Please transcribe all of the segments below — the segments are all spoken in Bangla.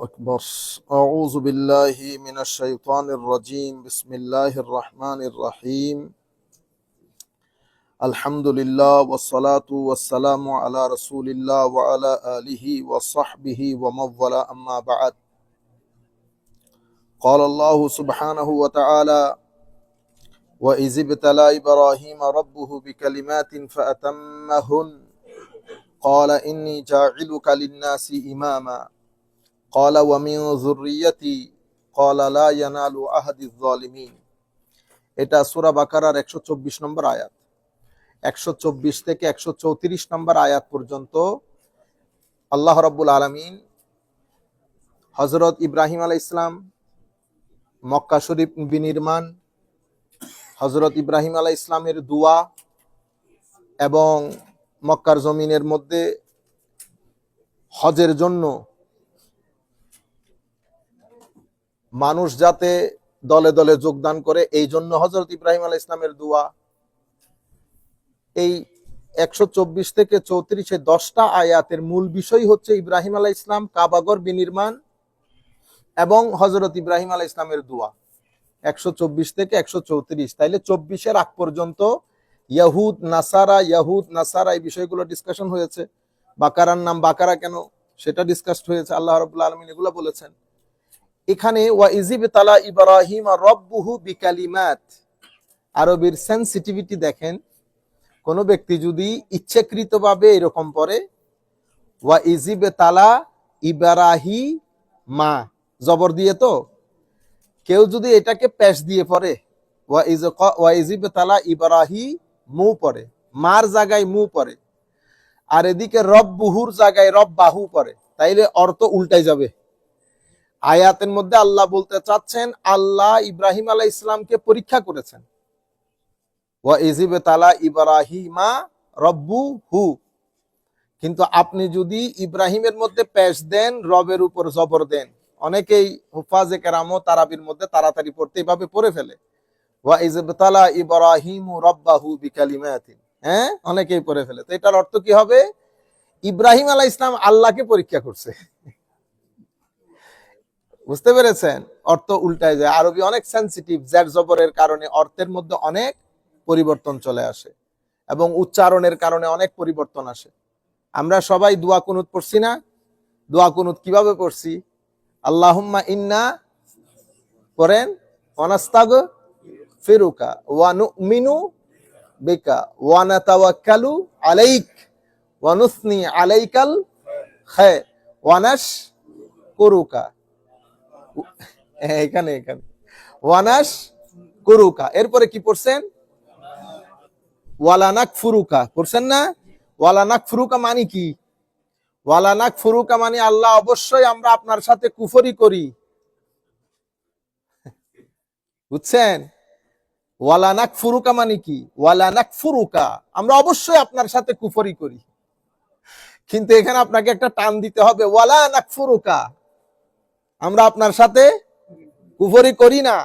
أكبر. أعوذ بالله من الشيطان الرجيم. بسم الله الرحمن الرحيم. الحمد لله والصلاة والسلام على رسول الله وعلى آله وصحبه ومن أما بعد. قال الله سبحانه وتعالى وإذ ابتلى إبراهيم ربه بكلمات فأتمهن قال إني جاعلك للناس إماما قال ومن ذريتي قال لا ينال عهد الظالمين এটা সূরা বাকারার 124 নম্বর আয়াত 124 থেকে 134 নম্বর আয়াত পর্যন্ত আল্লাহ রাব্বুল আলামিন হযরত ইব্রাহিম আলাইহিস সালাম মক্কা শরীফ বিনির্মাণ হযরত ইব্রাহিম আলাইহিস ইসলামের দোয়া এবং মক্কার জমিনের মধ্যে হজের জন্য মানুষ যাতে দলে দলে যোগদান করে, এই জন্য হজরত ইব্রাহিম আল ইসলামের দোয়া, এই একশো চব্বিশ থেকে চৌত্রিশে দশটা আয়াতের মূল বিষয় হচ্ছে ইব্রাহিম আলাহ ইসলাম কাবাগর বিনির্মাণ এবং হজরত ইব্রাহিম আলাহ ইসলামের দোয়া। একশো চব্বিশ থেকে একশো চৌত্রিশ, তাইলে চব্বিশের আগ পর্যন্ত ইয়াহুদ, নাসারা ইয়াহুদ, নাসারা, এই বিষয়গুলো ডিসকাশন হয়েছে। বাকারার নাম বাকারা কেন? সেটা ডিসকাসড হয়েছে, আল্লাহ রবুল্লা আলমিন এগুলো বলেছেন। এখানে, ওয়া ইজিব তালা ইব্রাহিম রব্বুহু বিকালিমাত। আরবির সেন্সিটিভিটি দেখেন, কোন ব্যক্তি যদি ইচ্ছাকৃতভাবে এরকম পড়ে, ওয়া ইজিব তালা ইবারাহি মা জবর দিয়ে তো, কেউ যদি এটাকে পেশ দিয়ে পড়ে, ওয়া ইজ, ওয়া ইজিব তালা ইবারাহি মু পড়ে, মার জায়গায় মু পড়ে, আর এদিকে রব বুহুর জায়গায় রব বাহু পড়ে, তাইলে অর্থ উল্টাই যাবে। আয়াতের মধ্যে আল্লাহ বলতে চাচ্ছেন, আল্লাহ ইব্রাহিম আলাহ ইসলামকে পরীক্ষা করেছেন। ওয়া ইজিবে তালা ইব্রাহিমা রব্বু হু কিন্তু আপনি যদি ইব্রাহিমের মধ্যে পেশ দেন, রবের উপর জবর দেন, অনেকেই হুফাজে কেরামো তারাবির মধ্যে তাড়াতাড়ি পড়তে এইভাবে পড়ে ফেলে। ওয়া ইজিবে তালা ইব্রাহিম রব্বাহু বিকালিমাতিন। হ্যাঁ অনেকেই পড়ে ফেলে। তো এটার অর্থ কি হবে? ইব্রাহিম আলাহ ইসলাম আল্লাহকে পরীক্ষা করছে। বুঝতে পেরেছেন? অর্থ উল্টায় যায়। আরবি অনেক সেন্সিটিভ জ্যার জবরের কারণে অর্থের মধ্যে অনেক পরিবর্তন চলে আসে এবং উচ্চারণের কারণে অনেক পরিবর্তন আসে। আমরা সবাই দোয়া কুনুত পড়ছি না? দোয়া কুনুত কীভাবে পড়ছি? আল্লাহুম্মা ইন্না পড়েন অনাস্তাগ ফিরুকা ওয়া নুমিনু বিকা ওয়া নাতাওয়াক্কালু আলাইক ওয়া নুসনি আলাইকাল খায় ওয়া নাশ কুরুকা এখানে এখানে। ওয়ানাস কুরুকা। এরপরে কি পড়ছেন? ওয়ালানাক ফুরুকা। পড়ছেন না? ওয়ালানাক ফুরুকা মানে কি? ওয়ালানাক ফুরুকা মানে আল্লাহ অবশ্যই আমরা আপনার সাথে কুফরি করি। বুঝছেন? ওয়ালানাক ফুরুকা মানে কি? ওয়ালানাক ফুরুকা। আমরা অবশ্যই আপনার সাথে কুফরি করি। কিন্তু এখানে আপনাকে একটা টান দিতে হবে। ওয়ালানাক ফুরুকা। আমরা আপনার সাথে কুফরি করি না।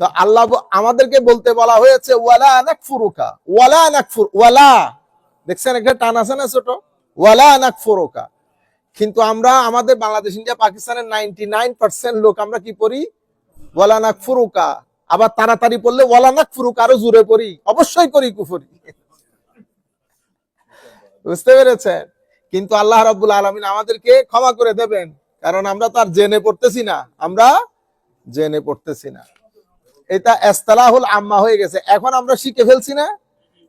তো আল্লাহ আমাদেরকে বলতে বলা হয়েছে, ওয়ালা নাকফুরুকা। ওয়ালা নাকফুর, ওয়ালা। দেখছেন একটা টান আছে না ছোট? ওয়ালা নাকফুরুকা। কিন্তু আমরা আমাদের বাংলাদেশ, ইন্ডিয়া, পাকিস্তানের নাইনটি নাইন পার্সেন্ট লোক আমরা কি পড়ি? ওয়ালা নাকফুরুকা। আবার তাড়াতাড়ি পড়লে ওয়ালা নাকফুরুকা আরও জোরে পড়ি। অবশ্যই করি কুফরি। বুঝতে পেরেছেন? কিন্তু আল্লাহ রাব্বুল আলমিন আমাদেরকে ক্ষমা করে দেবেন। কারণ আমরা তার জেনে পড়তেছি না। আমরা জেনে পড়তেছি না। এটা এস্তালাহুল আম্মা হয়ে গেছে। এখন আমরা শিখে ফেলছি না।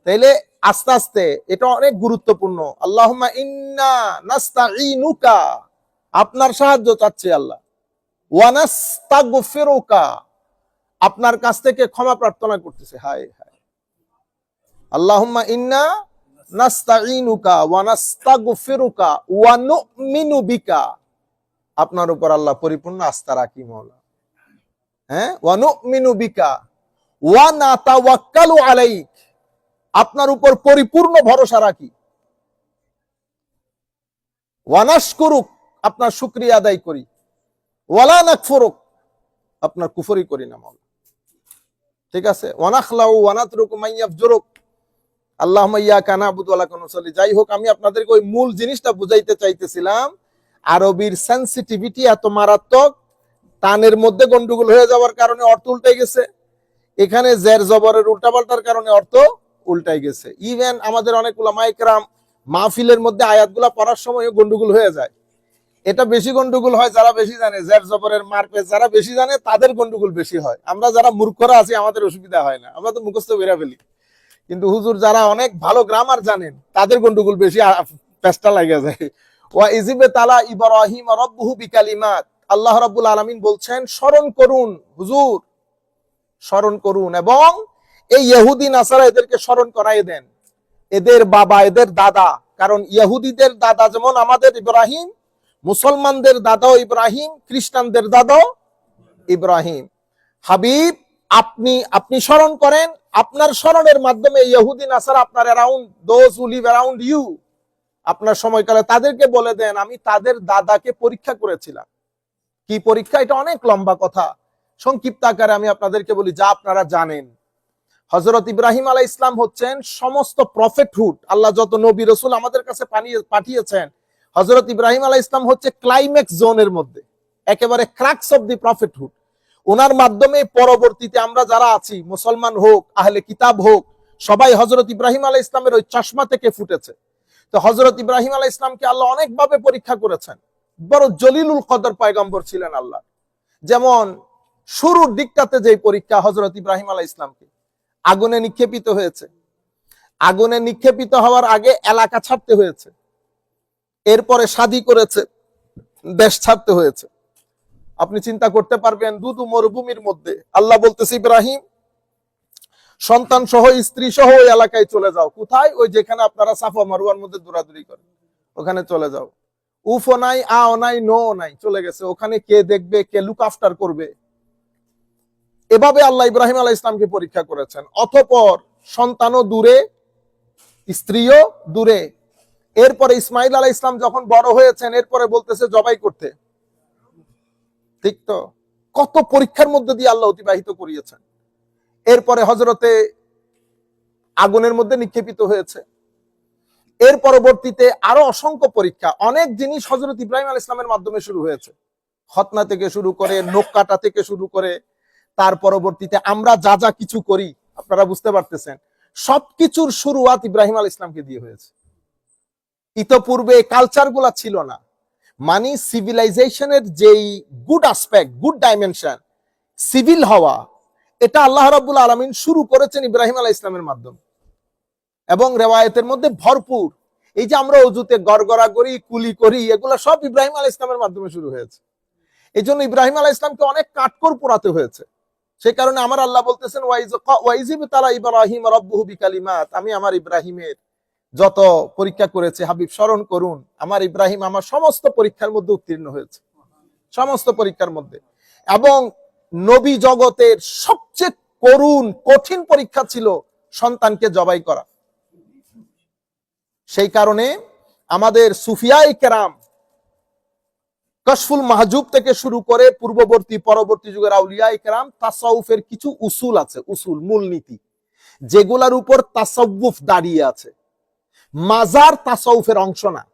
তাইলে আস্তে আস্তে এটা অনেক গুরুত্বপূর্ণ। আল্লাহুম্মা ইন্না আপনার সাহায্য চাচ্ছে আল্লাহ। আপনার কাছ থেকে ক্ষমা প্রার্থনা করতেছে। হায় হায়। আল্লাহুম্মা ইন্না নাস্তাঈনুকা ওয়া নাস্তাগফিরুকা ওয়া নুমিনু বিকা। আপনার উপর আল্লাহ পরিপূর্ণ আস্থা রাখি, মৌলা। হ্যাঁ? ওয়ানুমিনু বিকা ওয়া নাতাওয়াক্কালু আলাইক। আপনার উপর পরিপূর্ণ ভরসা রাখি। ওয়ানাশকুরুক, আপনার শুকরিয়া আদায় করি। ওয়ালা নাকফুরুক আপনার কুফরি করি না, মৌলা। ঠিক আছে? ওয়ানাখলাউ, ওয়ানাতরুকু মাইয়াফজুরুক নাবুদু ওয়া লাকা নুসাল্লি। যাই হোক, আমি আপনাদেরকে ওই মূল জিনিসটা বুঝাইতে চাইতেছিলাম। আরবির সেন্সিটিভিটি এত মারাত্মক টানের মধ্যে গন্ডগোল হয়ে যাওয়ার কারণে অর্থ উল্টে গেছে। এখানে জের জবরের উল্টাপাল্টার কারণে অর্থ উল্টাই গেছে। ইভেন আমাদের অনেক মাইকরাম মাহফিলের মধ্যে আয়াতগুলা পড়ার সময় গন্ডগোল হয়ে যায়। এটা বেশি গন্ডগোল হয় যারা বেশি জানে, জের জবরের মারপে যারা বেশি জানে, তাদের গন্ডগোল বেশি হয়। আমরা যারা মূর্খরা আছি, আমাদের অসুবিধা হয় না। আমরা তো মুখস্থ বেরা ফেলি। কিন্তু হুজুর যারা অনেক ভালো গ্রামার জানেন, তাদের গন্ডগোল বেশি পেস্টা লাগে যায়। ওয়া তালা আল্লাহ রাব্বুল আলামিন বলছেন, স্মরণ করুন, হুজুর, স্মরণ করুন এবং এই ইহুদি নাসারা এদেরকে স্মরণ করাই দেন। এদের বাবা, এদের দাদা, কারণ ইহুদিদের দাদা যেমন আমাদের ইব্রাহিম, মুসলমানদের দাদাও ইব্রাহিম, খ্রিস্টানদের দাদাও ইব্রাহিম। হাবিব, আপনি আপনি স্মরণ করেন, আপনার স্মরণের মাধ্যমে ইহুদি নাসারা আপনার around those who live live around you আপনার সময়কালে তাদেরকে বলে দেন, আমি তাদের দাদাকে পরীক্ষা করেছিলাম। কি পরীক্ষা? এটা অনেক লম্বা কথা। সংক্ষিপ্ত আকারে আমি আপনাদেরকে বলি, যা আপনারা জানেন। হজরত ইব্রাহিম আলাহ ইসলাম হচ্ছেন সমস্ত প্রফেটহুড আল্লাহ যত নবী, রসুল আমাদের কাছে পাঠিয়েছেন। হজরত ইব্রাহিম আলাহ ইসলাম হচ্ছে ক্লাইম্যাক্স জোনের মধ্যে, একেবারে ক্রাক্স অব দি প্রফেটহুড ওনার মাধ্যমে পরবর্তীতে আমরা যারা আছি, মুসলমান হোক, আহলে কিতাব হোক, সবাই হজরত ইব্রাহিম আলাহ ইসলামের ওই চশমা থেকে ফুটেছে। তো হজরত ইব্রাহিম আলাহ ইসলামকে আল্লাহ অনেকভাবে পরীক্ষা করেছেন। বড় জলিলুল কদর পায়গম্বর ছিলেন আল্লাহ। যেমন শুরুর দিকটাতে যে পরীক্ষা হজরত ইব্রাহিম আলাহ ইসলামকে আগুনে নিক্ষেপিত হয়েছে। আগুনে নিক্ষেপিত হওয়ার আগে এলাকা ছাড়তে হয়েছে। এরপরে শাদি করেছে, দেশ ছাড়তে হয়েছে। আপনি চিন্তা করতে পারবেন দুদু মরুভূমির মধ্যে আল্লাহ বলতেছে, ইব্রাহিম সন্তান সহ স্ত্রী সহ ওই এলাকায় চলে যাও। কোথায়? ওই যেখানে আপনারা সাফা মারুয়ার মধ্যে দৌড়াদৌড়ি করেন। ওখানে চলে যাও। উফও নাই, আও নাই নো নাই, চলে গেছে। ওখানে কে দেখবে, কে লুক আফটার করবে? এভাবে আল্লাহ ইব্রাহিম আলাহ ইসলামকে পরীক্ষা করেছেন। অথপর সন্তানও দূরে, স্ত্রীও দূরে। এরপরে ইসমাইল আলাহ ইসলাম যখন বড় হয়েছেন, এরপরে বলতেছে, জবাই করতে। ঠিক তো? কত পরীক্ষার মধ্যে দিয়ে আল্লাহ অতিবাহিত করিয়েছেন। এরপরে হজরতে আগুনের মধ্যে নিক্ষেপিত হয়েছে। এর পরবর্তীতে আরও অসংখ্য পরীক্ষা, অনেক জিনিস হজরত ইব্রাহিম আল ইসলামের মাধ্যমে শুরু হয়েছে। খতনা থেকে শুরু করে নোক কাটা থেকে শুরু করে, তার পরবর্তীতে আমরা যা যা কিছু করি, আপনারা বুঝতে পারতেছেন, সবকিছুর শুরুয়াত ইব্রাহিম আল ইসলামকে দিয়ে হয়েছে। ইতপূর্বে কালচারগুলা ছিল না। মানে সিভিলাইজেশনের যেই good aspect good dimension civil হওয়া এটা আল্লাহ রাব্বুল আলমিন শুরু করেছেন ইব্রাহিম আলাহ ইসলামের মাধ্যমে। এবং রেওয়ায়তের মধ্যে ভরপুর। এই যে আমরা অজুতে গড়গড়া করি, কুলি করি, এগুলো সব ইব্রাহিম আলাহ ইসলামের মাধ্যমে শুরু হয়েছে। এই জন্য ইব্রাহিম আলাহ ইসলামকে অনেক কাঠকর পোড়াতে হয়েছে। সেই কারণে আমার আল্লাহ বলতেছেন ইব্রাহিম বিকালিমাত। আমি আমার ইব্রাহিমের যত পরীক্ষা করেছে, হাবিব, স্মরণ করুন, আমার ইব্রাহিম আমার সমস্ত পরীক্ষার মধ্যে উত্তীর্ণ হয়েছে। সমস্ত পরীক্ষার মধ্যে। এবং নবী জগতের সবচেয়ে করুণ, কঠিন পরীক্ষা ছিল সন্তানকে জবাই করা। সেই কারণে আমাদের সুফিয়াই কেরাম কশফুল মাহজুব থেকে শুরু করে পূর্ববর্তী, পরবর্তী যুগের আউলিয়া কেরাম তাসাউফের কিছু উসুল আছে, উসুল, মূলনীতি। যেগুলার উপর তাসাউফ দাঁড়িয়ে আছে। মাজার তাসাউফের অংশ না।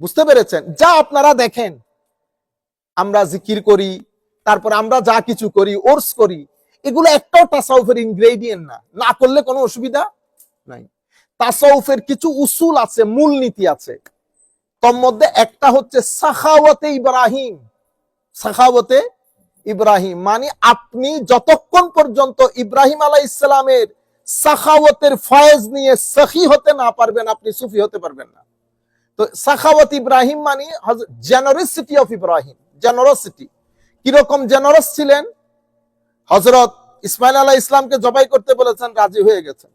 বুঝতে পেরেছেন? যা আপনারা দেখেন, আমরা জিকির করি তারপর আমরা যা কিছু করি ওর্স করি, এগুলো একটাও তাসাউফের ইনগ্রেডিয়েন্ট না। না করলে কোনো অসুবিধা নাই। তাসাউফের কিছু উসুল আছে, মূলনীতি আছে। তোর মধ্যে একটা হচ্ছে সাখাওয়াতে ইব্রাহিম। সাখাওয়াতে ইব্রাহিম মানে আপনি যতক্ষণ পর্যন্ত ইব্রাহিম আলাহ ইসলামের সাখাওয়াতের ফয়েজ নিয়ে সখী হতে না পারবেন, আপনি সুফি হতে পারবেন না। তো সাখাওয়াত ইব্রাহিম মানে জেনারসিটি অফ ইব্রাহিম জেনারসিটি কীরকম জেনারস ছিলেন? হজরত ইসমাইল আলাহ ইসলামকে জবাই করতে বলেছেন, রাজি হয়ে গেছেন।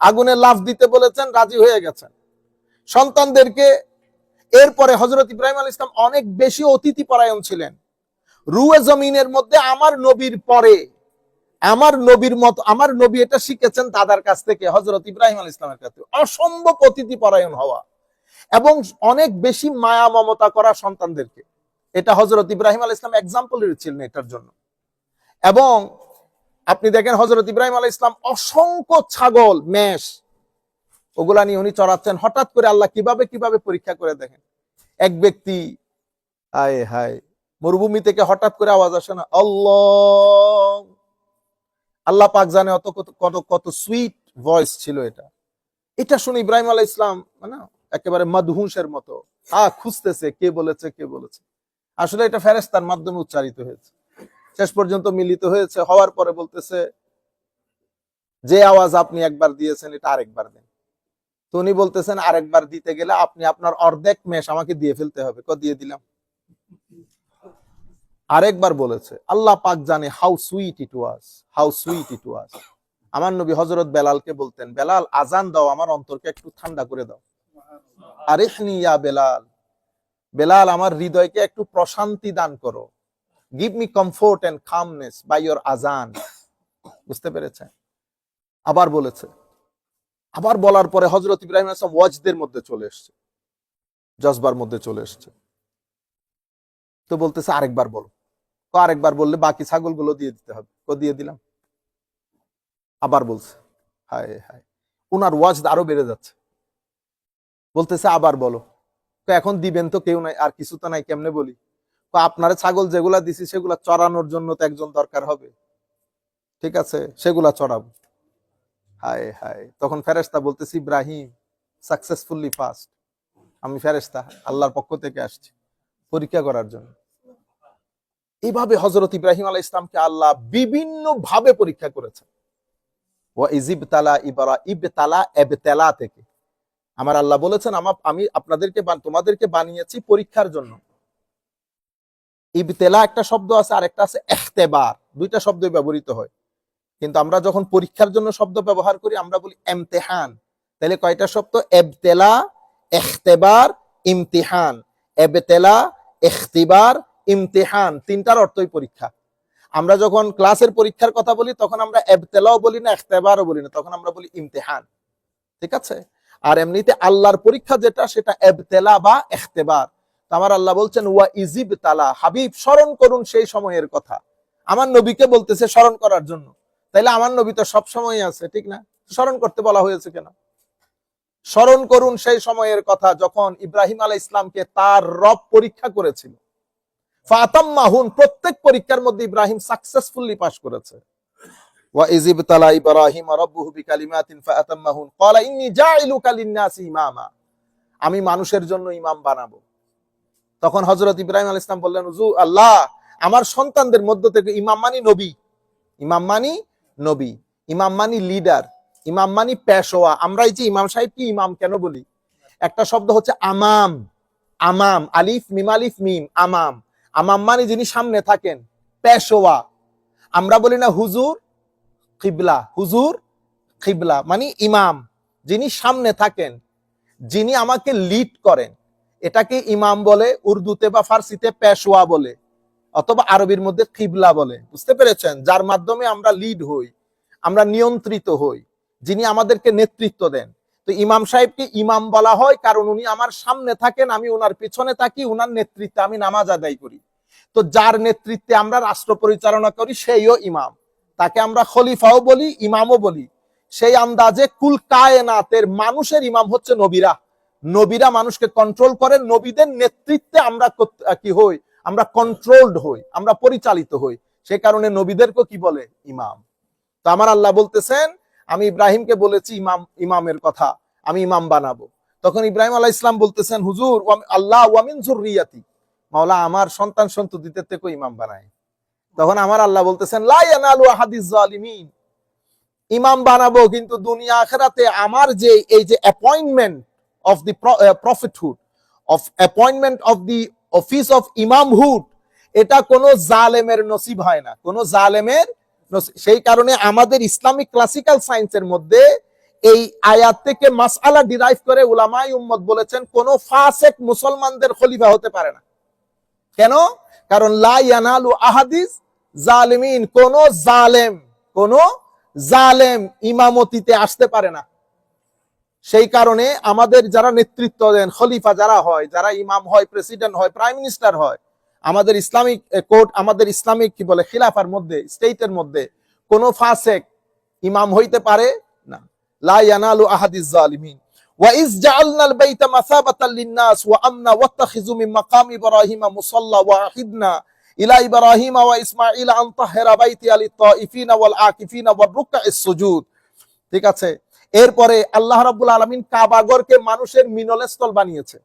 আগুনে লাফ দিতে বলেছেন, রাজি হয়ে গেছেন। সন্তানদেরকে এরপরে হজরত ইব্রাহিম আল ইসলাম অনেক বেশি অতিথি পরায়ণ ছিলেন। রুয়ে জমিনের মধ্যে আমার নবীর পরে, আমার নবীর মত, আমার নবী এটা শিখেছেন দাদার কাছ থেকে হজরত ইব্রাহিম আল ইসলামের কাছে অসম্ভব অতিথি পরায়ণ হওয়া এবং অনেক বেশি মায়া মমতা করা সন্তানদেরকে। এটা হজরত ইব্রাহিম আল ইসলাম এক্সাম্পল ছিলেন এটার জন্য। এবং আপনি দেখেন হজরত ইব্রাহিম আল ইসলাম অসংখ্য ছাগল, মেষ, ওগুলা নিয়ে উনি চড়াচ্ছেন। হঠাৎ করে আল্লাহ কীভাবে কীভাবে পরীক্ষা করে দেখেন? এক ব্যক্তি, হায় হায়, মরুভূমি থেকে হঠাৎ করে আওয়াজ আসে না, আল্লাহ! আল্লাহ পাক জানে অত কত কত কত সুইট ভয়েস ছিল এটা। এটা শুনে ইব্রাহিম আলাহ ইসলাম মানে একেবারে মদহুঁসের মতো, আ খুঁজতেছে, কে বলেছে কে বলেছে। আসলে এটা ফেরেস্তার মাধ্যমে উচ্চারিত হয়েছে। শেষ পর্যন্ত মিলিত হয়েছে, হওয়ার পরে বলতেছে, যে আওয়াজ আপনি একবার দিয়েছেন, এটা আরেকবার দেন। তো উনি বলতেছেন, আরেকবার দিতে গেলে আপনি আপনার অর্ধেক মেষ আমাকে দিয়ে ফেলতে হবে। ক দিয়ে দিলাম? আরেকবার বলেছে, আল্লাহ পাক জানে how sweet it was how sweet it was আমার নবী হজরত বেলালকে বলতেন, বেলাল আজান দাও, আমার অন্তরকে একটু ঠান্ডা করে দাও। আরেখনি ইয়া বেলাল বেলাল, আমার হৃদয়কে একটু প্রশান্তি দান করো। Give me comfort and calmness by your আজান বুঝতে পেরেছেন? আবার বলেছে। আবার বলার পরে হজরত ইব্রাহিম আসলাম ওয়াজদের মধ্যে চলে এসছে। জজবার মধ্যে চলে এসছে। তো বলতেছে, আরেকবার বলো। তো আরেকবার বললে বাকি ছাগলগুলো দিয়ে দিতে হবে। তো দিয়ে দিলাম। আবার বলছে, হায় হায়। উনার ওয়াজ আরও বেড়ে যাচ্ছে। বলতেছে, আবার বলো। এখন দিবেন তো কেউ নাই, আর কিছু তো নাই, কেমনে বলি? আপনারা ছাগল যেগুলা দিছি, সেগুলা চড়ানোর জন্য তো একজন দরকার হবে। ঠিক আছে? সেগুলা চড়াবো। হায় হায়। তখন ফেরেস্তা বলতেছি, ইব্রাহিম সাকসেসফুলি ফাস্ট আমি ফেরেস্তা আল্লাহর পক্ষ থেকে আসছি পরীক্ষা করার জন্য। এইভাবে হজরত ইব্রাহিম আলাহ ইসলামকে আল্লাহ বিভিন্ন ভাবে পরীক্ষা করেছেন। ও ইজিবতালা ইবারা, ইবতালা এবতেলা থেকে। আমার আল্লাহ বলেছেন, আমার, আমি আপনাদেরকে তোমাদেরকে বানিয়েছি পরীক্ষার জন্য। ইবতেলা একটা শব্দ আছে আর একটা আছে এখতেবার। দুইটা শব্দ ব্যবহৃত হয়। কিন্তু আমরা যখন পরীক্ষার জন্য শব্দ ব্যবহার করি, আমরা বলি এমতেহান। তাহলে কয়টা শব্দ? এবতেলা, এখতেবার, ইমতিহান। এবতেলা, এখতিবার, ইমতিহান। তিনটার অর্থই পরীক্ষা। আমরা যখন ক্লাসের পরীক্ষার কথা বলি, তখন আমরা এবতেলাও বলি না, এখতেবারও বলি না, তখন আমরা বলি ইমতেহান। ঠিক আছে? আর এমনিতে আল্লাহর পরীক্ষা যেটা, সেটা এবতেলা বা এখতেবার। আমার আল্লাহ বলছেন, ওয়া ইজিব তালা হাবিব, স্মরণ করুন সেই সময়ের কথা। আমার নবীকে বলতেছে স্মরণ করার জন্য। তাইলে আমার নবী তো সব সময় আছে, ঠিক না? স্মরণ করতে বলা হয়েছে কেন? স্মরণ করুন সেই সময়ের কথা যখন ইব্রাহিম আলাহ ইসলামকে তার রব পরীক্ষা করেছিল। ফাতাম মাহুন প্রত্যেক পরীক্ষার মধ্যে ইব্রাহিম সাকসেসফুলি পাশ করেছে। ওয়া ইজিব তালা ইব্রাহিম রব্বুহু বিকালিমাতিন ফাতাম্মাহুন ক্বালা ইন্নী জাইলুকা লিন-নাসি আমি মানুষের জন্য ইমাম বানাবো। তখন হযরত ইব্রাহিম আলাইহিস সালাম বললেন, হুজুর, আল্লাহ, আমার সন্তানদের মধ্য থেকে ইমাম মানি নবী, ইমাম মানি নবী, ইমাম মানি লিডার, ইমাম মানি পেশোয়া আমরা এই যে ইমাম সাহেবকে ইমাম কেন বলি? একটা শব্দ হচ্ছে আমাম আমাম, আলিফ, মিম আলিফ, মিম, আমাম আমাম মানে যিনি সামনে থাকেন পেশোয়া আমরা বলি না, হুজুর খিবলা হুজুর খিবলা মানে ইমাম যিনি সামনে থাকেন, যিনি আমাকে লিড করেন। এটাকে ইমাম বলে, উর্দুতে বা ফার্সিতে পেশোয়া বলে, অথবা আরবির মধ্যে খিবলা বলে। বুঝতে পেরেছেন? যার মাধ্যমে আমরা লিড হই, আমরা নিয়ন্ত্রিত হই, যিনি আমাদেরকে নেতৃত্ব দেন। তো ইমাম সাহেবকে ইমাম বলা হয় কারণ উনি আমার সামনে থাকেন, আমি ওনার পিছনে থাকি ওনার নেতৃত্বে আমি নামাজ আদায় করি। তো যার নেতৃত্বে আমরা রাষ্ট্র পরিচালনা করি, সেইও ইমাম। তাকে আমরা খলিফাও বলি, ইমামও বলি। সেই আন্দাজে কুল কায়নাতের মানুষের ইমাম হচ্ছে নবীরা। নবীরা মানুষকে কন্ট্রোল করেন, নবীদের নেতৃত্বে আমরা কি হই? আমরা কন্ট্রোলড হই, আমরা পরিচালিত হই। সে কারণে নবীদেরকে কি বলে? ইমাম। তো আমার আল্লাহ বলতেছেন, আমি ইব্রাহিমকে বলেছি, ইমাম, ইমামের কথা, আমি ইমাম বানাবো। তখন ইব্রাহিম আলাহ ইসলাম বলতেছেন, হুজুর আল্লাহ ওয়ামিন জুররিয়াতি মাওলা, আমার সন্তান সন্ততিদের থেকে ইমাম বানায়। তখন আমার আল্লাহ বলতেছেন, লা ইয়ানালু আহাদিজ জালিমিন। ইমাম বানাবো, কিন্তু দুনিয়া আখেরাতে আমার যে এই যে appointment of the prophethood of appointment of the office of imamhood এটা কোনো জালেমের নসিব হয় না। কোনো জালেমের সেই কারণে আমাদের ইসলামিক ক্লাসিক্যাল সায়েন্সের মধ্যে এই আয়াত থেকে মাসআলা ডিরাইভ করে উলামাই উম্মত বলেছেন, কোন ফাসেক মুসলমানদের খলিফা হতে পারে না। কেন? কারণ লা ইয়ানালু আহাদিস জালিমিন, কোন জালেম কোন জালেম ইমামতিতে আসতে পারে না। সেই কারণে আমাদের যারা নেতৃত্ব দেন, খলিফা যারা হয়, যারা ইমাম হয়, প্রেসিডেন্ট হয়, প্রাইম মিনিস্টার হয়, আমাদের ইসলামিক কোর্ট, আমাদের ইসলামিক কি বলে, খিলাফার মধ্যে, স্টেটের মধ্যে কোন ফাসেক ইমাম হইতে পারে না। লা ইয়ানালু আহাদিস জালিমিন। وإذ جعلنا البيت مثابة للناس وأمنا واتخذوا من مقام إبراهيم مصلى وعهدنا إلى إبراهيم وإسماعيل أن طهر بيتي للطائفين والعاكفين والركع السجود ঠিক আছে এরপরে আল্লাহ রাব্বুল আলামিন কাবাগরকে মানুষের মিলনস্থল বানিয়েছে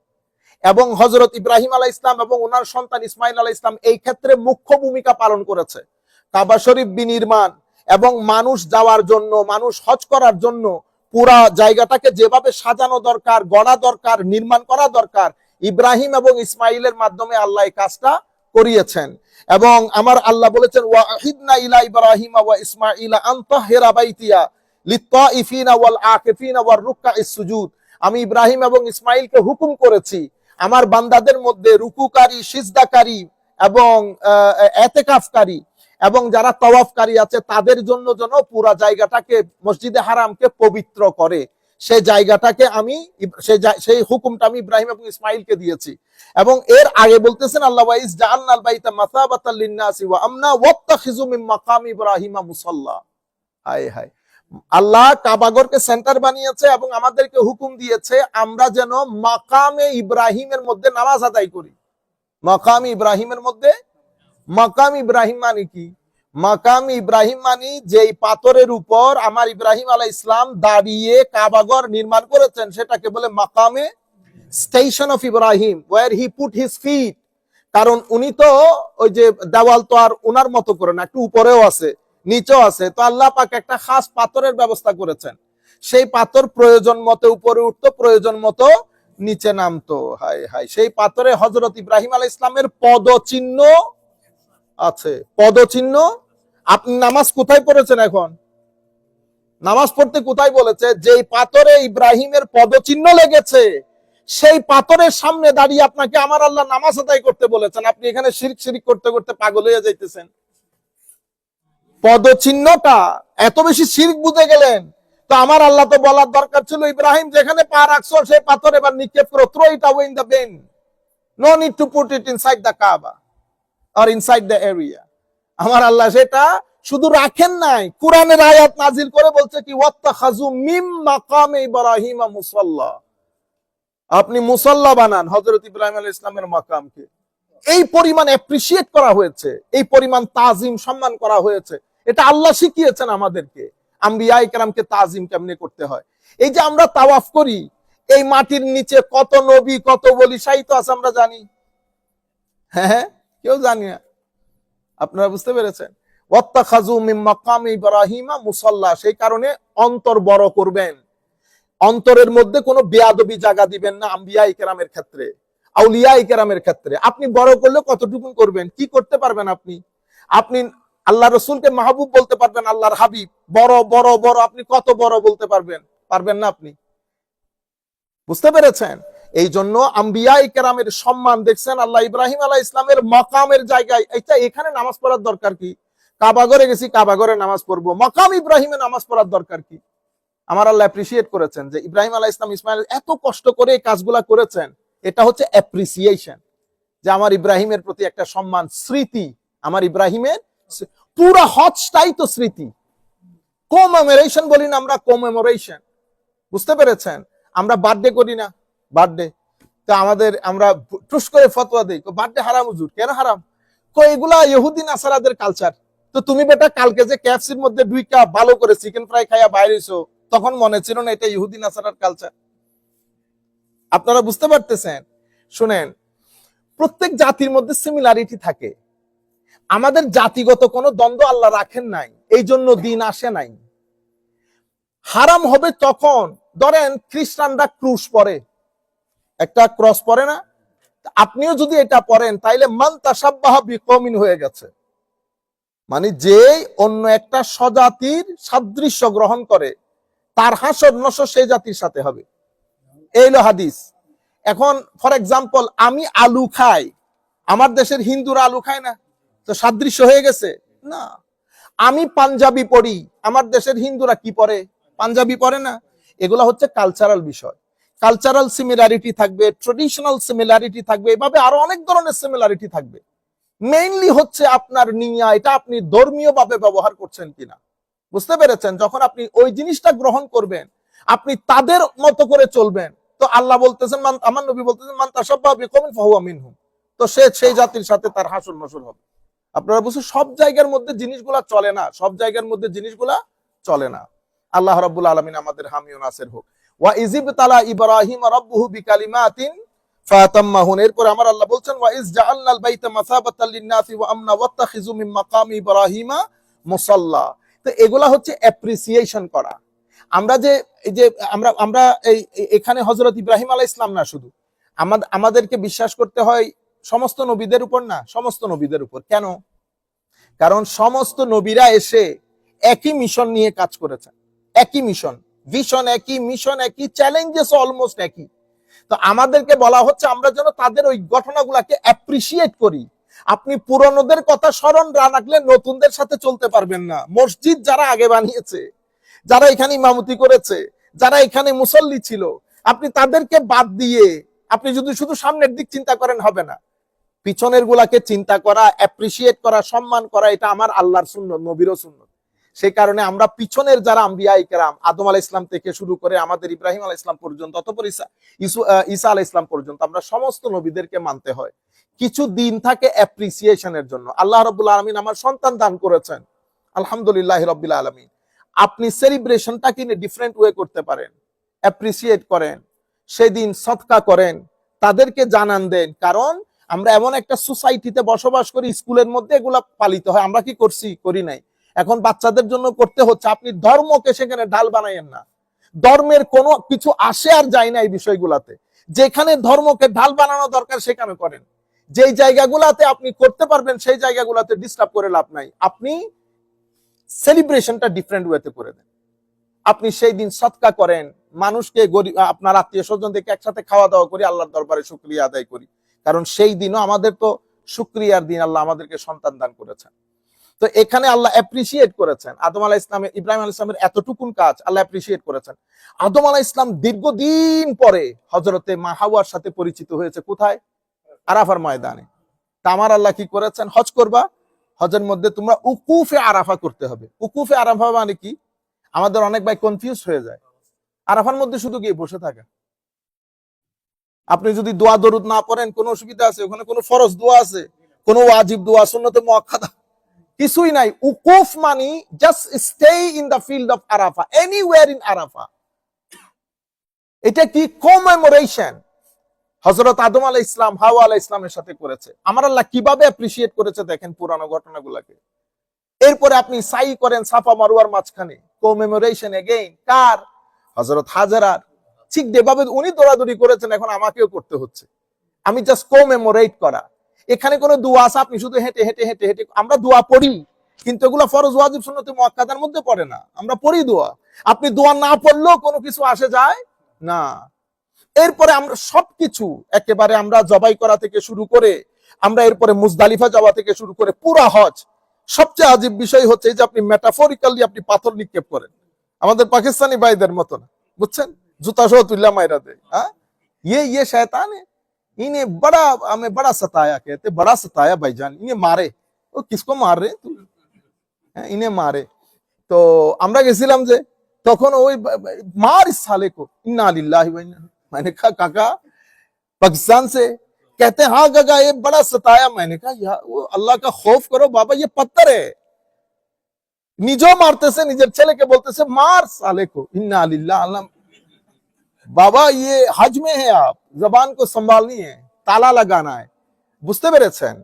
এবং হজরত ইব্রাহিম আলাহ ইসলাম এবং ওনার সন্তান ইসমাইল আলাহ ইসলাম এই ক্ষেত্রে মুখ্য ভূমিকা পালন করেছে কাবা শরীফ বিনির্মাণ এবং মানুষ যাওয়ার জন্য মানুষ হজ করার জন্য পুরা জায়গাটাকে যেভাবে সাজানো দরকার, গড়া দরকার, নির্মাণ করা দরকার, ইব্রাহিম এবং ইসমাইলের মাধ্যমে আল্লাহ এই কাজটা করিয়েছেন। এবং আমার আল্লাহ বলেছেন, ওয়াহিদনা ইলা ইব্রাহিম ওয়া ইসমাইলা আনতাহিরা বাইতিয়া লিত্তাইফিনা ওয়াল আকিফিনা ওয়ার রুকআইস সুজুদ। আমি ইব্রাহিম এবং ইসমাইলকে হুকুম করেছি, আমার বান্দাদের মধ্যে রুকুকারী, সিজদাকারী এবং এতেকাফকারী এবং যারা তওয়াফকারী আছে, তাদের জন্য যেন পুরা জায়গাটাকে, মসজিদে হারামকে পবিত্র করে। সেই জায়গাটাকে আমি সেই হুকুমটা আমি ইব্রাহিম এবং ইসমাইলকে দিয়েছি। এবং এর আগে বলতেছেন, আল্লাহ ওয়াইজ জাআলনাল বাইতা আল্লাহ কাবাগরকে সেন্টার বানিয়েছে এবং আমাদেরকে হুকুম দিয়েছে, আমরা যেন মাকামে ইব্রাহিমের মধ্যে নামাজ আদায় করি। মাকাম ইব্রাহিমের মধ্যে মাকাম ইব্রাহিম মানে কি? মাকাম ইব্রাহিম মানে যেই পাথরের উপর আমার ইব্রাহিম আলাহ ইসলাম দাঁড়িয়ে কাবাগর নির্মাণ করেছেন, সেটাকে বলে মাকামে station of Ibrahim where he put his feet কারণ উনি তো ওই যে দেওয়াল তো আর উনার মতো করে না, একটু উপরেও আছে, নিচেও আছে। তো আল্লাহ পাক একটা খাস পাথরের ব্যবস্থা করেছেন। সেই পাথর প্রয়োজন মতো উপরে উঠতো, প্রয়োজন মতো নিচে নামতো। হাই হাই সেই পাথরে হজরত ইব্রাহিম আলাহ ইসলামের পদচিহ্ন আছে। পদচিহ্ন, আপনি নামাজ কোথায় পড়েছেন এখন? নামাজ পড়তে কোথায় বলেছে? যেই পাথরে ইব্রাহিমের পদচিহ্ন লেগেছে, সেই পাথরের সামনে দাঁড়িয়ে আপনাকে আমার আল্লাহ নামাজ আদায় করতে বলেছেন। আপনি এখানে শিরিক শিরিক করতে করতে পাগল হয়ে যাইতেছেন। পদচিহ্নটা এত বেশি শিরিক বুঝে গেলেন, তো আমার আল্লাহ তো বলার দরকার ছিল, ইব্রাহিম, যেখানে পা রাখছো, সেই পাথর এবার নিক্ষেপ করো। Throw it away in the bin. No need to put it inside the Kaaba or inside the area. আমার আল্লাহ সেটা শুধু রাখেন নাই, কোরআনের আয়াত নাজিল করে বলছে কি, ওয়াত্তাখাযু মিম মাকামে ইব্রাহিম মুসাল্লা। আপনি মুসাল্লা বানান হযরত ইব্রাহিম আলাইহিস ইসলামের মাকামকে। এই পরিমাণ অ্যাপ্রিসিয়েট করা হয়েছে, এই পরিমাণ তাজিম সম্মান করা হয়েছে। এটা আল্লাহ শিখিয়েছেন আমাদেরকে, আম্বিয়া ইকরামকে তাজিম কেমনে করতে হয়। এই যে আমরা তাওয়াফ করি, এই মাটির নিচে কত নবী, কত বলি সাহিত্য আছে আমরা জানি। হ্যাঁ হ্যাঁ। কেউ জানি না। আপনারা বুঝতে পেরেছেন? ইব্রাহিমা মুসাল্লা, সেই কারণে অন্তর বড় করবেন। অন্তরের মধ্যে কোনো বেয়াদবি জায়গা দিবেন না আম্বিয়া ইকরামের ক্ষেত্রে আউলিয়া ইকরামের ক্ষেত্রে। আপনি বড় করলে কতটুকু করবেন? কি করতে পারবেন আপনি? আপনি আল্লাহ রসুলকে মাহবুব বলতে পারবেন, আল্লাহর হাবিব। বড় বড় বড়, আপনি কত বড় বলতে পারবেন? পারবেন না আপনি। বুঝতে পেরেছেন? এই জন্য আম্বিয়া ইকরামের সম্মান দেখছেন আল্লাহ ইব্রাহিম আলাহ ইসলামের মকামের জায়গায়। এটা এখানে নামাজ পড়ার দরকার কি? কাবাগরে গেছি কাবাগরে নামাজ পড়ব। মকাম ইব্রাহিমে নামাজ পড়ার দরকার কি? আমার আল্লাহ অ্যাপ্রিসিয়েট করেছেন যে ইব্রাহিম আলাহ ইসলাম ইসমাইল এত কষ্ট করে এই কাজগুলা করেছেন। এটা হচ্ছে অ্যাপ্রিসিয়েশন যে আমার ইব্রাহিমের প্রতি একটা সম্মান, স্মৃতি। আমার ইব্রাহিমের পুরা হজটাই তো স্মৃতি। কোমেমোরেশন বলি না আমরা কোমেমোরেশন বুঝতে পেরেছেন? আমরা বার্থডে করি না। বার্থডে। তো আমাদের আমরা টুস করে ফতোয়া দিই বার্থডে হারাম হুজুর, কেন হারাম? কো, এগুলা ইহুদি নাসারাদের কালচার তো তুমি বেটা কালকে যে ক্যাফসির মধ্যে দুই কাপ ভালো করে চিকেন ফ্রাই খাইয়া বাইরেছো তখন মনে ছিল না এটা ইহুদি নাসারার কালচার আপনারা বুঝতে পারতেছেন? শুনেন, প্রত্যেক জাতির মধ্যে সিমিলারিটি থাকে। আমাদের জাতিগত কোনো দ্বন্দ্ব আল্লাহ রাখেন নাই এই জন্য দিন আসে নাই। হারাম হবে তখন, ধরেন খ্রিস্টানরা ক্রুশ পরে। একটা ক্রস পরে না আপনিও যদি এটা পড়েন তাইলে মান তাসাব্বাহা বিকমিন হয়ে গেছে। মানে যে অন্য একটা স্বজাতির সাদৃশ্য গ্রহণ করে, তার হাসর নসর সেই জাতির সাথে হবে। এই হাদিস। এখন ফর এক্সাম্পল আমি আলু খাই, আমার দেশের হিন্দুরা আলু খায় না, তো সাদৃশ্য হয়ে গেছে? না। আমি পাঞ্জাবি পড়ি আমার দেশের হিন্দুরা কি পরে? পাঞ্জাবি পরে না। এগুলো হচ্ছে কালচারাল বিষয়। কালচারাল সিমিলারিটি থাকবে ট্রেডিশনাল সিমিলারিটি থাকবে, এভাবে আরও অনেক ধরনের সিমিলারিটি থাকবে। মেইনলি হচ্ছে আপনার নিয়া, এটা আপনি ধর্মীয় ভাবে ব্যবহার করছেন কিনা। বুঝতে পেরেছেন? যখন আপনি ওই জিনিসটা গ্রহণ করবেন, আপনি তাদের মতো করে চলবেন, তো আল্লাহ বলতেছেন আমার নবী বলতেছেন, মান তাসাব্বাহা বিকওমিন ফাহুয়া মিনহুম। তো সে সেই জাতির সাথে তার হাসর নসর হবে। আপনারা বুঝছেন? সব জায়গার মধ্যে জিনিসগুলা চলে না, সব জায়গার মধ্যে জিনিসগুলা চলে না। আল্লাহ রাব্বুল আলামিন আমাদের হামি ও নাসির হোক। ওয়া ইজিব তালা ইব্রাহিম রাব্বুহু বিকালিমাতিন ফাতাম্মাহুন এরপর আমার আল্লাহ বলছেন ওয়া ইজ জাআলনাল বাইতা মাসাবাতাল লিন-নাসি ওয়া আমনা ওয়াত্তাখিযু মিন মাকামি ইব্রাহিমা মুসাল্লা তো এগুলা হচ্ছে অ্যাপ্রিসিয়েশন করা। আমরা যে, এই যে, আমরা আমরা এই, এখানে হযরত ইব্রাহিম আলাইহিস ইসলাম না শুধু। আমাদের আমাদেরকে বিশ্বাস করতে হয় সমস্ত নবীদের উপর না, সমস্ত নবীদের উপর। কেন? কারণ সমস্ত নবীরা এসে একই মিশন নিয়ে কাজ করেছেন। একই মিশন ভিশন একই মিশন একই চ্যালেঞ্জেস অলমোস্ট একই। তো আমাদেরকে বলা হচ্ছে আমরা যেন তাদের ওই ঘটনাগুলাকে অ্যাপ্রিসিয়েট করি। আপনি পুরনোদের কথা স্মরণ না রাখলে নতুনদের সাথে চলতে পারবেন না। মসজিদ যারা আগে বানিয়েছে, যারা এখানে ইমামতি করেছে, যারা এখানে মুসল্লি ছিল, আপনি তাদেরকে বাদ দিয়ে আপনি যদি শুধু সামনের দিক চিন্তা করেন, হবে না। পিছনের গুলাকে চিন্তা করা অ্যাপ্রিসিয়েট করা, সম্মান করা, এটা আমার আল্লাহর শূন্য নবীরও শূন্য সেই কারণে আমরা পিছনের যারা আম্বিয়া ইকরাম আদম আলাহ ইসলাম থেকে শুরু করে আমাদের ইব্রাহিম আলাহ ইসলাম পর্যন্ত অতপর ইসু আহ, ঈসা আলাহ ইসলাম পর্যন্ত আমরা সমস্ত নবীদেরকে মানতে হয়। কিছু দিন থাকে অ্যাপ্রিসিয়েশনের জন্য। আল্লাহ রবুল্লা আলমিন আমার সন্তান দান করেছেন। আলহামদুলিল্লাহ রবিল আলমিন। আপনি সেলিব্রেশনটাকে ডিফারেন্ট ওয়ে করতে পারেন। অ্যাপ্রিসিয়েট করেন সেদিন সৎকা করেন তাদেরকে জানান দেন। কারণ আমরা এমন একটা সোসাইটিতে বসবাস করি স্কুলের মধ্যে এগুলা পালিত হয়। আমরা কি করছি? করি নাই। এখন বাচ্চাদের জন্য করতে হচ্ছে, আপনি ধর্মকে সেখানে ঢাল বানাইয়েন না। ধর্মের কোনো কিছু আসে আর যায় না এই বিষয়গুলাতে। যেখানে ধর্মকে ঢাল বানানো দরকার সেখানে করেন। যেই জায়গাগুলাতে আপনি করতে পারবেন, সেই জায়গাগুলাতে ডিস্টার্ব করে লাভ নাই। আপনি সেলিব্রেশনটা ডিফারেন্ট ওয়েতে করে দেন। আপনি সেই দিন সৎকা করেন, মানুষকে গরিব, আপনার আত্মীয় স্বজনদেরকে একসাথে খাওয়া দাওয়া করি, আল্লাহর দরবারে শুক্রিয়া আদায় করি। কারণ সেই দিনও আমাদের তো শুক্রিয়ার দিন, আল্লাহ আমাদেরকে সন্তান দান করেছেন। তো এখানে আল্লাহ অ্যাপ্রিসিয়েট করেছেন। আদম আলাহ ইসলামের ইব্রাহিম আলাহ ইসলামের এতটুকুন কাজ আল্লাহ অ্যাপ্রিসিয়েট করেছেন। আদম আলাহ ইসলাম দীর্ঘদিন পরে হজরতে মাহাওয়ার সাথে পরিচিত হয়েছে কোথায়? আরাফার ময়দানে। তা আমার আল্লাহ কি করেছেন? হজ করবা। হজের মধ্যে তোমরা উকুফে আরাফা করতে হবে। উকুফে আরাফা মানে কি? আমাদের অনেক ভাই কনফিউজ হয়ে যায়। আরাফার মধ্যে শুধু গিয়ে বসে থাকা। আপনি যদি দোয়া দরুদ না পড়েন, কোনো অসুবিধা আছে? ওখানে কোনো ফরজ দোয়া আছে? কোনো ওয়াজিব দোয়া সুন্নতে মুআক্কাদা কিছুই নাই। উকুফ মানি just stay in the field of Arafah anywhere in Arafah এটা কি কমেমোরেশন হজরত আদম আলাহ ইসলাম হাওয়া আলাহ ইসলামের সাথে করেছে। আমার আল্লাহ কীভাবে অ্যাপ্রিসিয়েট করেছে দেখেন পুরানো ঘটনাগুলোকে। এরপরে আপনি সাই করেন সাফা মারুয়ার মাঝখানে। কমেমোরেশন এগেইন কার? হজরত হাজারার। ঠিক যেভাবে উনি দৌড়াদৌড়ি করেছেন, এখন আমাকেও করতে হচ্ছে। আমি জাস্ট কমেমোরেট করা। এখানে কোনো দোয়া আছে? আপনি শুধু হেঁটে হেঁটে হেঁটে হেঁটে, আমরা দোয়া পড়ি, কিন্তু এগুলো ফরজ, ওয়াজিব, সুন্নতি মহাকাদার মধ্যে পড়ে না। আমরা পড়ি দোয়া। আপনি দোয়া না পড়লেও কোনো কিছু আসে যায় না। এরপরে আমরা সবকিছু একেবারে আমরা জবাই করা থেকে শুরু করে, আমরা এরপরে মুজদালিফা যাওয়া থেকে শুরু করে পুরো হজ। সবচেয়ে আজীব বিষয় হচ্ছে যে আপনি মেটাফরিক্যালি আপনি পাথর নিক্ষেপ করেন। আমাদের পাকিস্তানি ভাইদের মতো না বুঝছেন? জুতা সহ তুল্লা মাইরা দেয় হ্যাঁ? ইয়ে ইয়ে শেতানে इन्हें बड़ा हमें बड़ा सताया कहते बड़ा सताया भाईजान इन्हें मारे ও কিসকো মার রে তুই হ্যাঁ ইনে মারে তো আমরা গেছিলাম যে তখন ওই ব- ব- মার इस साले को इन्ना लिल्लाहि व इन्ना मैंने कहा काका पाकिस्तान से कहते हैं हाँ काका ये बड़ा सताया मैंने कहा यार वो अल्लाह का खौफ करो बाबा ये पत्थर है নিজেও মারতেছে নিজের ছেলেকে বলতেছে মার साले को इन्ना लिल्लाह अल्लाह বাবা ইয়ে হজ মে হে আপ জবান কো है। তালা লাগানা বুঝতে পেরেছেন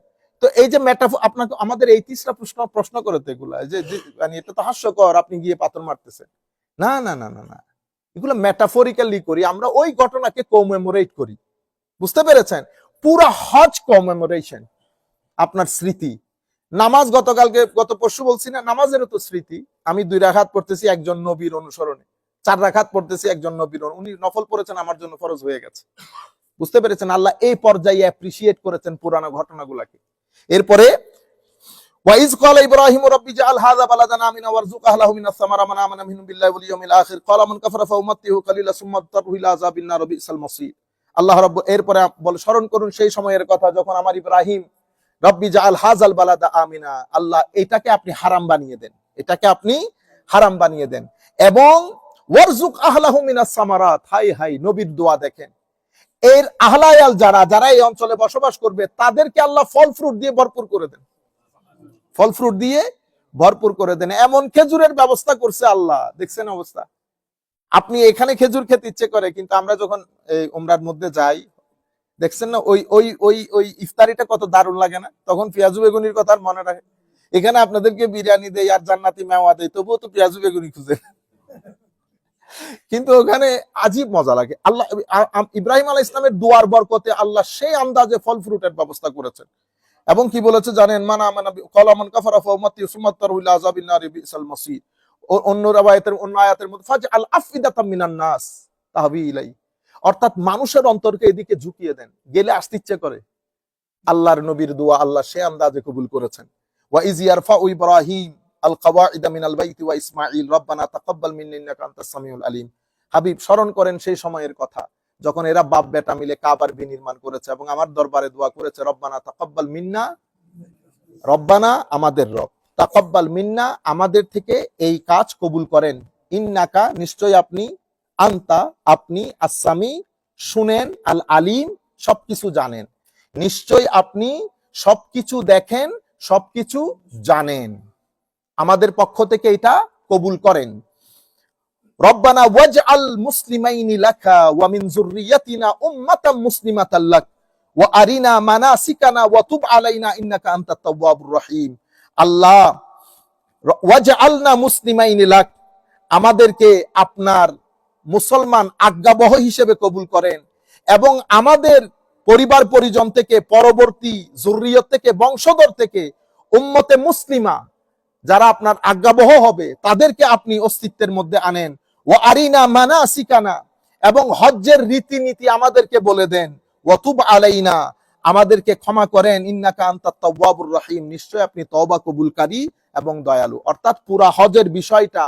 তো এই যে মেটাফোর আপনাকে আমাদের এই তিসরা প্রশ্ন প্রশ্ন করে তো এগুলা, যে মানে এটা তো হাস্যকর, আপনি গিয়ে পাথর মারতেছেন। না না না না না। এগুলো মেটাফরিক্যালি করি, আমরা ওই ঘটনাকে কমেমোরেট করি। বুঝতে পেরেছেন? পুরা হজ কমেমোরেশন আপনার স্মৃতি। নামাজ গতকালকে, গত পরশু বলছি না, নামাজেরও তো স্মৃতি। আমি দুই রাখাত পড়তেছি একজন নবীর অনুসরণে। চার রাখাত পড়তেছি একজন নবীর উনি নফল পড়েছেন, আমার জন্য ফরজ হয়ে গেছে। বুঝতে পেরেছেন? আল্লাহ এই পর্যায়ে অ্যাপ্রিসিয়েট করেছেন পুরানো ঘটনাগুলাকে। এরপরে এরপরে স্মরণ করুন সেই সময়ের কথা যখন আমার বালাদা আমিনা। আল্লাহ, এটাকে আপনি হারাম বানিয়ে দেন। এটাকে আপনি হারাম বানিয়ে দেন। এবং ওয়ারজুক আহলাহু মিনাস সামারাত। হাই হাই, নবীর দোয়া দেখেন। এর আহলায়াল যারা যারা এই অঞ্চলে বসবাস করবে, তাদেরকে আল্লাহ ফল ফ্রুট দিয়ে ভরপুর করে দেন। ফল ফ্রুট দিয়ে ভরপুর করে দেন। এমন খেজুরের ব্যবস্থা করছে আল্লাহ। দেখছেন অবস্থা? আপনি এখানে খেজুর খেতে ইচ্ছে করে, কিন্তু আমরা যখন এই উমরার মধ্যে যাই, দেখছেন না, ওই ওই ওই ওই ইফতারিটা কত দারুণ লাগে না? তখন পেঁয়াজু বেগুনির কথা মনে রাখে। এখানে আপনাদেরকে বিরিয়ানি দেয় আর জান্নাতি মেওয়া দেয় তবুও তো পেঁয়াজু বেগুনি খুঁজে। কিন্তু ওখানে আজীব মজা লাগে। আল্লাহ ইব্রাহিম আলাহ ইসলামের দুয়ার বরকতে আল্লাহ সেই আন্দাজে ফল ফ্রুটের ব্যবস্থা করেছেন। এবং কি বলেছে জানেন? মানা মানা কাফারা সুমাত্তার নারি বিসাল অন্য অন্য আয়াতের মধ্যে ফাজ আল নাস তাহবি ইলাই। অর্থাৎ মানুষের অন্তরকে এদিকে ঝুঁকিয়ে দেন। গেলে আসতে ইচ্ছে করে। আল্লাহর নবীর দোয়া আল্লাহ সে আন্দাজে কবুল করেছেন। ওয়া ইজ ইয়ারফাউ ইব্রাহিম আল কাওয়াইদা রব্বানা তাকাব্বাল মিন্না ইন্নাকা সামিউল হাবিব, স্মরণ করেন সেই সময়ের কথা, যখন এরা বাপ বেটা মিলে কাবার বিনির্মাণ করেছে এবং আমার দরবারে দোয়া করেছে, রব্বানা তাকাব্বাল মিন্না, রব্বানা আমাদের রব, তাকাব্বাল মিন্না আমাদের থেকে এই কাজ কবুল করেন। ইন্নাকা নিশ্চয় আপনি, আন্তা, আপনি আসামি শুনেন আল আলিম সবকিছু জানেন। নিশ্চয় আপনি সবকিছু দেখেন, সবকিছু জানেন। আমাদের পক্ষ থেকে এটা কবুল করেন। রব্বানা ওয়াজআল মুসলিমাইনি লাকা ওয়া মিন উম্মাতাম ওয়া আরিনা ওয়া তুব আলাইনা ইন্নাকা তাওয়াবুর রহিম। আল্লাহ, র- ওয়াজআলনা মুসলিমাইনি লাক, আমাদেরকে আপনার মুসলমান আজ্ঞাবহ হিসেবে কবুল করেন এবং আমাদের পরিবার পরিজন থেকে পরবর্তী জরুরিয়ত থেকে বংশধর থেকে উম্মতে মুসলিমা যারা আপনার আজ্ঞাবহ হবে, তাদেরকে আপনি অস্তিত্বের মধ্যে আনেন। ও আরিনা মানা সিকানা এবং হজ্জের রীতিনীতি আমাদেরকে বলে দেন। ওয়াতুব আলাইনা, আমাদেরকে ক্ষমা করেন। ইন্নাকা আনতাত তাওয়াবুর রহিম নিশ্চয় আপনি তওবা কবুলকারী এবং দয়ালু। অর্থাৎ পুরা হজের বিষয়টা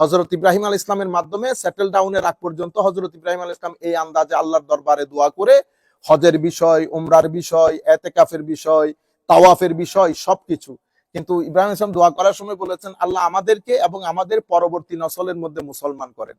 হজরত ইব্রাহিম আল ইসলামের মাধ্যমে সেটেল ডাউনের আগ পর্যন্ত হজরত ইব্রাহিম আল ইসলাম এই আন্দাজে আল্লাহর দরবারে দোয়া করে হজের বিষয়, উমরার বিষয়, এতেকাফের বিষয়, তাওয়াফের বিষয়, সবকিছু। কিন্তু ইব্রাহিম আলাইহিস সালাম দোয়া করার সময় বলেছেন, আল্লাহ আমাদেরকে এবং আমাদের পরবর্তী নসলের মধ্যে মুসলমান করেন।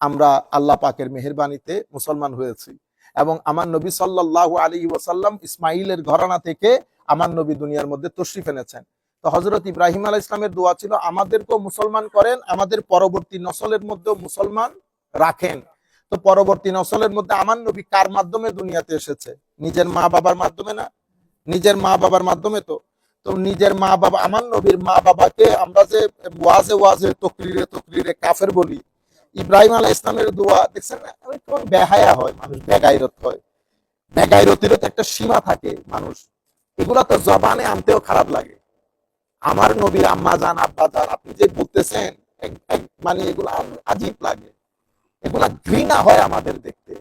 আমরা আল্লাহ পাকের মেহেরবানিতে মুসলমান হয়েছি এবং আমার নবী সাল্লাল্লাহু আলাইহি ওয়াসাল্লাম ইসমাইলের ঘরানা থেকে আমার নবী দুনিয়ার মধ্যে তশরিফ এনেছেন। তো হজরত ইব্রাহিম আলাহ ইসলামের দোয়া ছিল, আমাদেরকেও মুসলমান করেন, আমাদের পরবর্তী নসলের মধ্যেও মুসলমান রাখেন। তো পরবর্তী নসলের মধ্যে আমার নবী কার মাধ্যমে দুনিয়াতে এসেছে? নিজের মা বাবার মাধ্যমে না? নিজের মা বাবার মাধ্যমে তো? তো নিজের মা বাবা, আমার নবীর মা বাবাকে আমরা যে ওয়াজে ওয়াজে, তকরিরে তকরিরে কাফের বলি, ইব্রাহিম আলাহ ইসলামের দোয়া, দেখছেন বেহায়া হয়, মানুষ বেগাইরত হয়। বেগাইরতিরও তো একটা সীমা থাকে মানুষ। এগুলা তো জবানে আনতেও খারাপ লাগে। আমার নবীর আম্মা জান আব্বা জান আপনি যে বলতেছেন মানে এগুলো আজীব লাগে। এগুলা ঘৃণা হয় আমাদের দেখতে।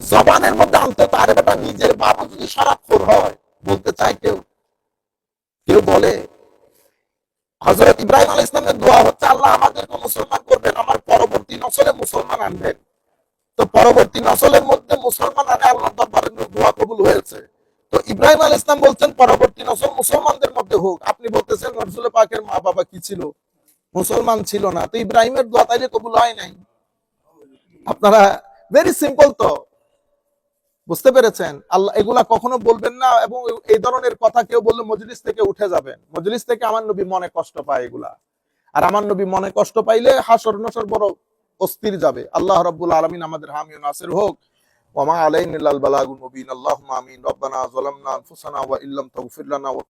জবানের মধ্যে আনতে তো আরে বেটা নিজের বাবা যদি সারাক্ষর হয়, বলতে চায় কেউ কেউ বলে হজরত ইব্রাহিম আল ইসলামের দোয়া হচ্ছে, আল্লাহ আমাদেরকে মুসলমান করবেন আমার পরবর্তী নসলে মুসলমান আনবেন। তো পরবর্তী নসলের মধ্যে মুসলমান আনে আল্লাহ দরবারে দোয়া কবুল হয়েছে। তো ইব্রাহিম আল ইসলাম বলছেন, পরবর্তী নসল মুসলমানদের মধ্যে হোক। আপনি বলতেছেন রসুল পাকের মা বাবা কি ছিল? মুসলমান ছিল না। তো ইব্রাহিমের দোয়া তাইলে কবুল হয় নাই। আপনারা ভেরি সিম্পল তো। বুঝতে পেরেছেন? আল্লাহ এগুলা কখনো বলবেন না এবং এই ধরনের কথা কেউ বললে মজলিস থেকে উঠে যাবেন। মজলিস থেকে আমার নবী মনে কষ্ট পায় এগুলা। আর আমার নবী মনে কষ্ট পাইলে হাসর নসর বড় অস্থির যাবে। আল্লাহ রব্বুল আলমিন আমাদের হামি নাসের হোক। ওমা আলাইন বালাগুল মুবিন। আল্লাহ আমিন। রব্বানা যালামনা আনফুসানা ওয়া ইল্লাম তাগফির লানা